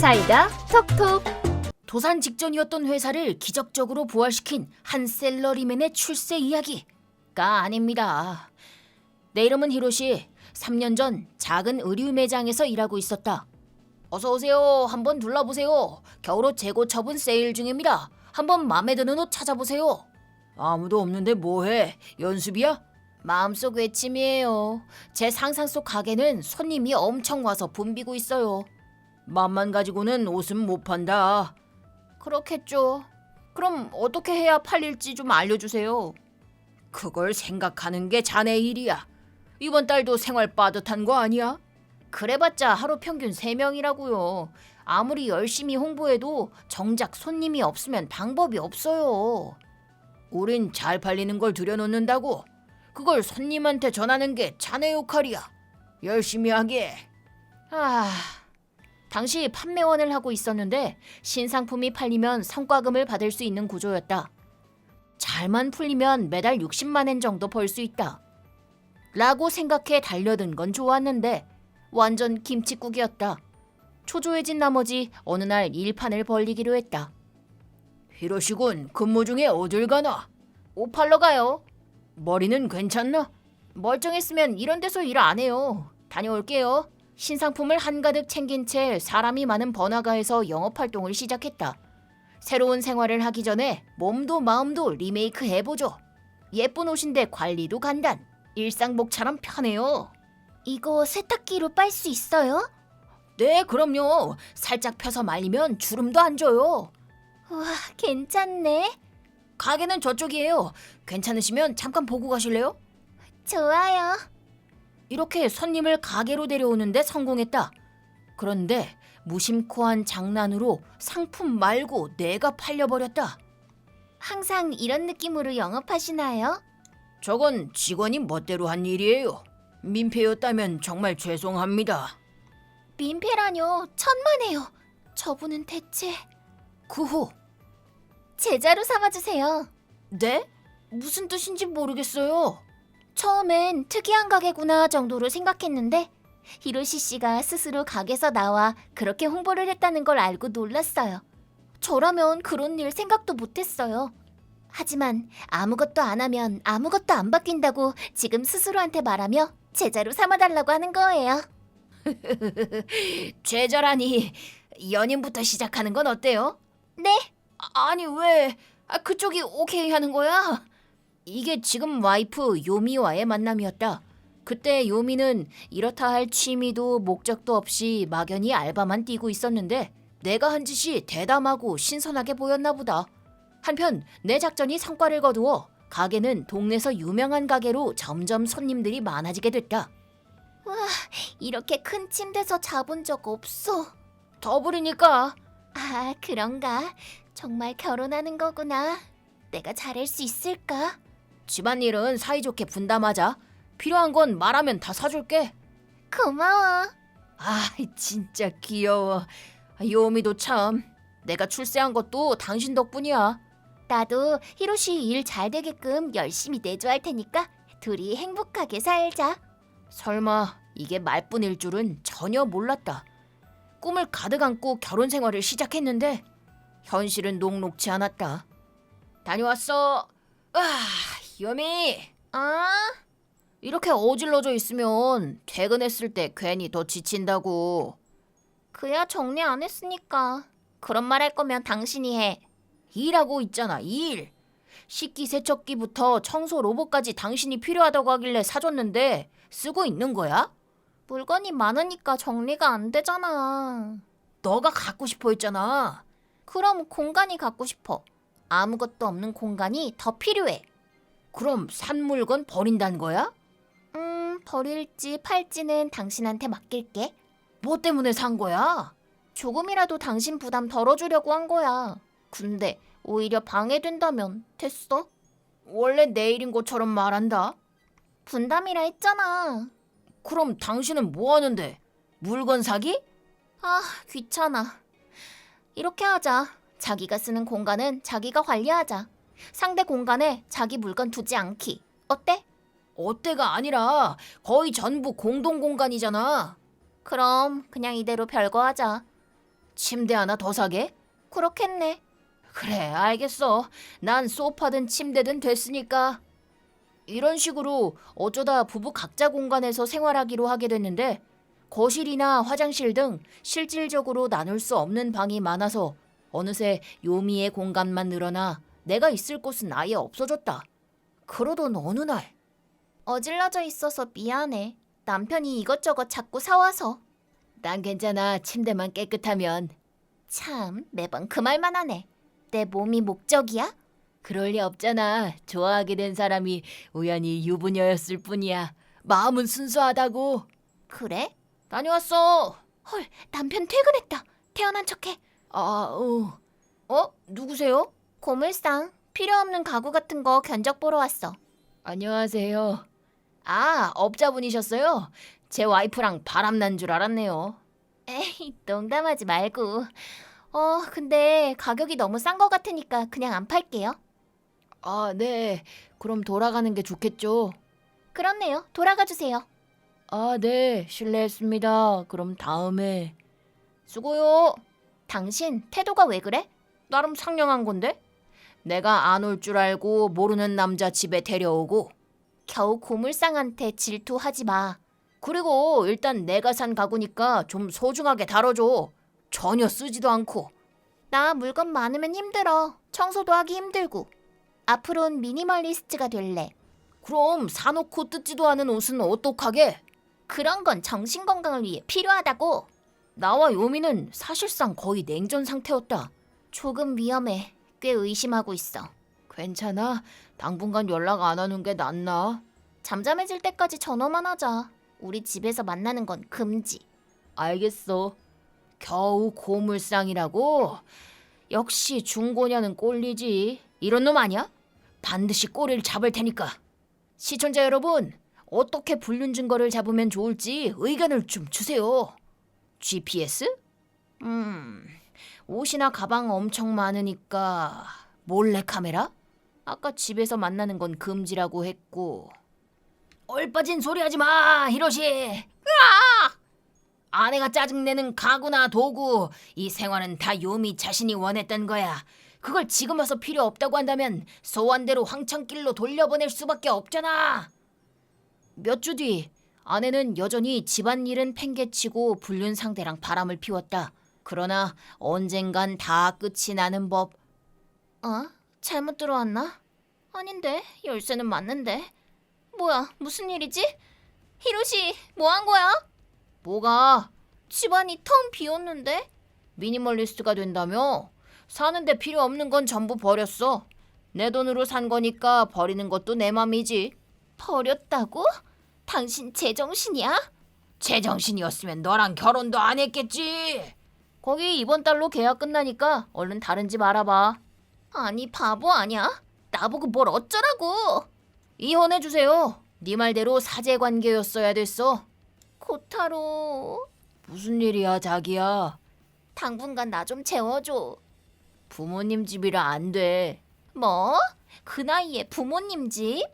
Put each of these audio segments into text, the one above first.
사이다 톡톡 도산 직전이었던 회사를 기적적으로 부활시킨 한 셀러리맨의 출세 이야기가 아닙니다. 내 이름은 히로시. 3년 전 작은 의류 매장에서 일하고 있었다. 어서 오세요. 한번 둘러보세요. 겨울옷 재고 처분 세일 중입니다. 한번 마음에 드는 옷 찾아보세요. 아무도 없는데 뭐해? 연습이야? 마음속 외침이에요. 제 상상 속 가게는 손님이 엄청 와서 붐비고 있어요. 맘만 가지고는 옷은 못 판다. 그렇겠죠. 그럼 어떻게 해야 팔릴지 좀 알려주세요. 그걸 생각하는 게 자네 일이야. 이번 달도 생활 빠듯한 거 아니야? 그래봤자 하루 평균 3명이라고요. 아무리 열심히 홍보해도 정작 손님이 없으면 방법이 없어요. 우린 잘 팔리는 걸 들여놓는다고. 그걸 손님한테 전하는 게 자네 역할이야. 열심히 하게. 아... 당시 판매원을 하고 있었는데 신상품이 팔리면 성과금을 받을 수 있는 구조였다. 잘만 풀리면 매달 60만 엔 정도 벌 수 있다. 라고 생각해 달려든 건 좋았는데 완전 김치국이었다. 초조해진 나머지 어느 날 일판을 벌리기로 했다. 히로시군 근무 중에 어딜 가나? 옷 팔러 가요. 머리는 괜찮나? 멀쩡했으면 이런 데서 일 안 해요. 다녀올게요. 신상품을 한가득 챙긴 채 사람이 많은 번화가에서 영업 활동을 시작했다. 새로운 생활을 하기 전에 몸도 마음도 리메이크 해보죠. 예쁜 옷인데 관리도 간단. 일상복처럼 편해요. 이거 세탁기로 빨 수 있어요? 네, 그럼요. 살짝 펴서 말리면 주름도 안 져요. 우와 괜찮네 가게는 저쪽이에요. 괜찮으시면 잠깐 보고 가실래요? 좋아요 이렇게 손님을 가게로 데려오는데 성공했다. 그런데 무심코한 장난으로 상품 말고 내가 팔려버렸다. 항상 이런 느낌으로 영업하시나요? 저건 직원이 멋대로 한 일이에요. 민폐였다면 정말 죄송합니다. 민폐라뇨 천만에요 저분은 대체 그 후, 제자로 삼아주세요 네? 무슨 뜻인지 모르겠어요. 처음엔 특이한 가게구나 정도로 생각했는데 히로시 씨가 스스로 가게에서 나와 그렇게 홍보를 했다는 걸 알고 놀랐어요. 저라면 그런 일 생각도 못했어요. 하지만 아무것도 안 하면 아무것도 안 바뀐다고 지금 스스로한테 말하며 제자로 삼아달라고 하는 거예요. 죄절하니 연인부터 시작하는 건 어때요? 네, 아, 아니 왜 아, 그쪽이 오케이 하는 거야? 이게 지금 와이프 요미와의 만남이었다. 그때 요미는 이렇다 할 취미도 목적도 없이 막연히 알바만 뛰고 있었는데 내가 한 짓이 대담하고 신선하게 보였나 보다. 한편 내 작전이 성과를 거두어 가게는 동네에서 유명한 가게로 점점 손님들이 많아지게 됐다. 이렇게 큰 침대에서 자본 적 없어. 더부리니까 아, 그런가? 정말 결혼하는 거구나. 내가 잘할 수 있을까? 집안일은 사이좋게 분담하자. 필요한 건 말하면 다 사줄게. 고마워. 아, 진짜 귀여워. 요미도 참. 내가 출세한 것도 당신 덕분이야. 나도 히로시 일 잘 되게끔 열심히 내조할 테니까 둘이 행복하게 살자. 설마 이게 말뿐일 줄은 전혀 몰랐다. 꿈을 가득 안고 결혼 생활을 시작했는데 현실은 녹록지 않았다. 다녀왔어. 아, 요미. 아, 이렇게 어질러져 있으면 퇴근했을 때 괜히 더 지친다고. 그야 정리 안 했으니까. 그런 말 할 거면 당신이 해. 일하고 있잖아, 일. 식기 세척기부터 청소 로봇까지 당신이 필요하다고 하길래 사줬는데 쓰고 있는 거야? 물건이 많으니까 정리가 안 되잖아. 너가 갖고 싶어 했잖아. 그럼 공간이 갖고 싶어. 아무것도 없는 공간이 더 필요해. 그럼 산 물건 버린다는 거야? 음, 버릴지 팔지는 당신한테 맡길게. 뭐 때문에 산 거야? 조금이라도 당신 부담 덜어주려고 한 거야. 근데 오히려 방해된다면 됐어? 원래 내일인 것처럼 말한다. 분담이라 했잖아. 그럼 당신은 뭐 하는데? 물건 사기? 아, 귀찮아. 이렇게 하자. 자기가 쓰는 공간은 자기가 관리하자. 상대 공간에 자기 물건 두지 않기. 어때? 어때가 아니라 거의 전부 공동 공간이잖아. 그럼 그냥 이대로 별거 하자. 침대 하나 더 사게? 그렇겠네. 그래, 알겠어. 난 소파든 침대든 됐으니까. 이런 식으로 어쩌다 부부 각자 공간에서 생활하기로 하게 됐는데 거실이나 화장실 등 실질적으로 나눌 수 없는 방이 많아서 어느새 요미의 공간만 늘어나 내가 있을 곳은 아예 없어졌다. 그러던 어느 날 어질러져 있어서 미안해. 남편이 이것저것 자꾸 사와서. 난 괜찮아. 침대만 깨끗하면. 참, 매번 그 말만 하네. 내 몸이 목적이야? 그럴 리 없잖아. 좋아하게 된 사람이 우연히 유부녀였을 뿐이야. 마음은 순수하다고. 그래? 다녀왔어. 헐, 남편 퇴근했다. 태어난 척해. 아, 어. 어? 누구세요? 고물상, 필요 없는 가구 같은 거 견적 보러 왔어. 안녕하세요. 아, 업자분이셨어요? 제 와이프랑 바람난 줄 알았네요. 에이, 농담하지 말고. 어, 근데 가격이 너무 싼 거 같으니까 그냥 안 팔게요. 아, 네. 그럼 돌아가는 게 좋겠죠. 그렇네요. 돌아가 주세요. 아, 네. 실례했습니다. 그럼 다음에 수고요. 당신 태도가 왜 그래? 나름 상냥한 건데. 내가 안 올 줄 알고 모르는 남자 집에 데려오고 겨우 고물상한테 질투하지 마. 그리고 일단 내가 산 가구니까 좀 소중하게 다뤄줘. 전혀 쓰지도 않고. 나 물건 많으면 힘들어. 청소도 하기 힘들고. 앞으론 미니멀리스트가 될래. 그럼 사놓고 뜯지도 않은 옷은 어떡하게? 그런 건 정신 건강을 위해 필요하다고. 나와 요미는 사실상 거의 냉전 상태였다. 조금 위험해. 꽤 의심하고 있어. 괜찮아? 당분간 연락 안 하는 게 낫나? 잠잠해질 때까지 전화만 하자. 우리 집에서 만나는 건 금지. 알겠어. 겨우 고물상이라고? 역시 중고냐는 꼴리지. 이런 놈 아니야? 반드시 꼬리를 잡을 테니까. 시청자 여러분, 어떻게 불륜 증거를 잡으면 좋을지 의견을 좀 주세요. GPS? 음, 옷이나 가방 엄청 많으니까 몰래 카메라? 아까 집에서 만나는 건 금지라고 했고. 얼빠진 소리 하지 마, 히로시. 아내가 짜증내는 가구나 도구, 이 생활은 다 요미 자신이 원했던 거야. 그걸 지금 와서 필요 없다고 한다면 소원대로 황천길로 돌려보낼 수밖에 없잖아. 몇 주 뒤 아내는 여전히 집안일은 팽개치고 불륜 상대랑 바람을 피웠다. 그러나 언젠간 다 끝이 나는 법. 어? 잘못 들어왔나? 아닌데 열쇠는 맞는데. 뭐야 무슨 일이지? 히로시 뭐 한 거야? 뭐가 집안이 텅 비었는데? 미니멀리스트가 된다며? 사는데 필요 없는 건 전부 버렸어. 내 돈으로 산 거니까 버리는 것도 내 맘이지. 버렸다고? 당신 제정신이야? 제정신이었으면 너랑 결혼도 안 했겠지. 거기 이번 달로 계약 끝나니까 얼른 다른 집 알아봐. 아니 바보 아니야? 나보고 뭘 어쩌라고? 이혼해 주세요. 네 말대로 사제 관계였어야 됐어. 고타로 무슨 일이야, 자기야? 당분간 나 좀 재워줘. 부모님 집이라 안 돼. 뭐? 그 나이에 부모님 집?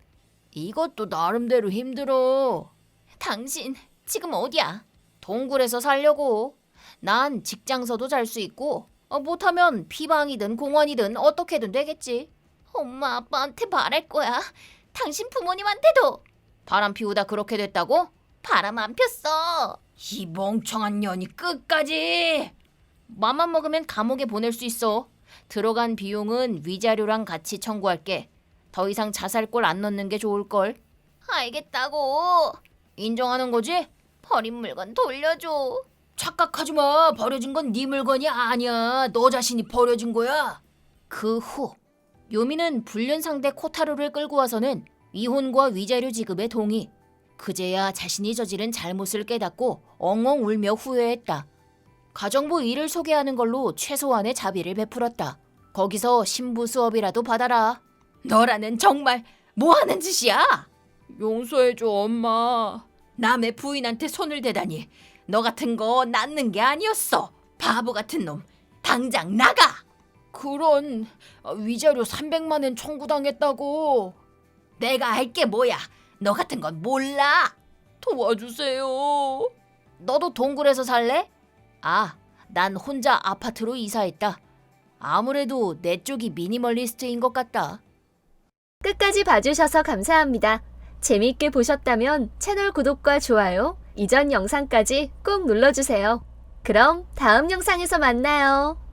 이것도 나름대로 힘들어. 당신 지금 어디야? 동굴에서 살려고. 난 직장서도 잘 수 있고 어, 못하면 피방이든 공원이든 어떻게든 되겠지. 엄마 아빠한테 말할 거야. 당신 부모님한테도 바람 피우다 그렇게 됐다고? 바람 안 폈어. 이 멍청한 년이 끝까지. 맘만 먹으면 감옥에 보낼 수 있어. 들어간 비용은 위자료랑 같이 청구할게. 더 이상 자살골 안 넣는 게 좋을 걸. 알겠다고. 인정하는 거지? 버린 물건 돌려줘. 착각하지 마. 버려진 건 네 물건이 아니야. 너 자신이 버려진 거야. 그 후 요미는 불륜 상대 코타루를 끌고 와서는 이혼과 위자료 지급에 동의. 그제야 자신이 저지른 잘못을 깨닫고 엉엉 울며 후회했다. 가정부 일을 소개하는 걸로 최소한의 자비를 베풀었다. 거기서 신부 수업이라도 받아라. 너라는 정말 뭐 하는 짓이야? 용서해줘, 엄마. 남의 부인한테 손을 대다니. 너 같은 거 낳는 게 아니었어. 바보 같은 놈. 당장 나가. 그런 어, 위자료 300만 엔 청구당했다고. 내가 할 게 뭐야. 너 같은 건 몰라. 도와주세요. 너도 동굴에서 살래? 아, 난 혼자 아파트로 이사했다. 아무래도 내 쪽이 미니멀리스트인 것 같다. 끝까지 봐주셔서 감사합니다. 재미있게 보셨다면 채널 구독과 좋아요, 이전 영상까지 꾹 눌러주세요. 그럼 다음 영상에서 만나요.